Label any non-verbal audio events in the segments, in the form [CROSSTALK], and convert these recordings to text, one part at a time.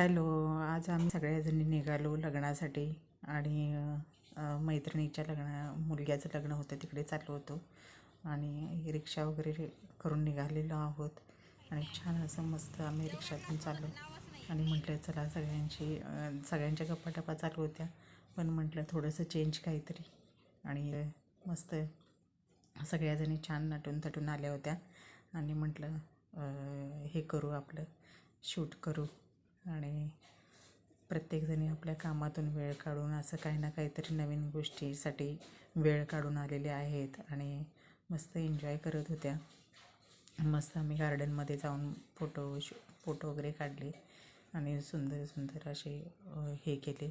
Hello आज आम्ही सगळ्याजणी निघालो लग्नासाठी आणि मैत्रिणीच्या लग्ना मुलग्याचं लग्न होतं तिकडे चाललो होतो. आणि रिक्षा वगैरे करून निघालेलो आहोत. आणि छान असं मस्त आम्ही रिक्षातून चाललो. आणि म्हटलं चला सगळ्यांशी सगळ्यांच्या गप्पाटप्पा चालू होत्या. पण म्हटलं थोडंसं चेंज काहीतरी. आणि मस्त सगळ्याजणी छान नटून तटून आल्या होत्या. आणि म्हटलं हे करू आपलं. शूट करू. आणि प्रत्येकजणी आपल्या कामातून वेळ काढून असं काही ना काहीतरी नवीन गोष्टीसाठी वेळ काढून आलेले आहेत आणि मस्त एन्जॉय करत होत्या. मस्त आम्ही गार्डनमध्ये जाऊन फोटो शू फोटो वगैरे काढले आणि सुंदर सुंदर असे हे केले.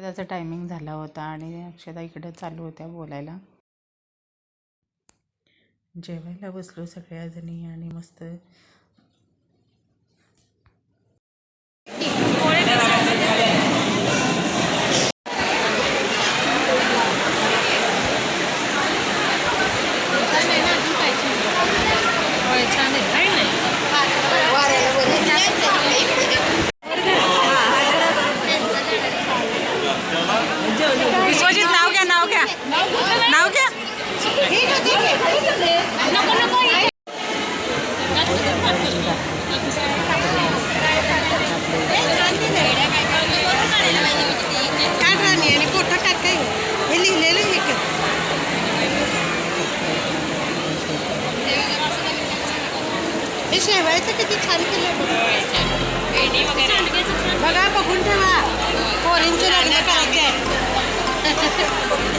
अक्षदाचा टायमिंग झाला होता आणि अक्षदा इकडं चालू होत्या बोलायला. जेवायला बसलो सगळ्याजणी आणि मस्त विश्वजीत नाव क्या नाव क्या नाव क्या हे शेवायचं किती छान केलं बगा बघून Gracias. [LAUGHS]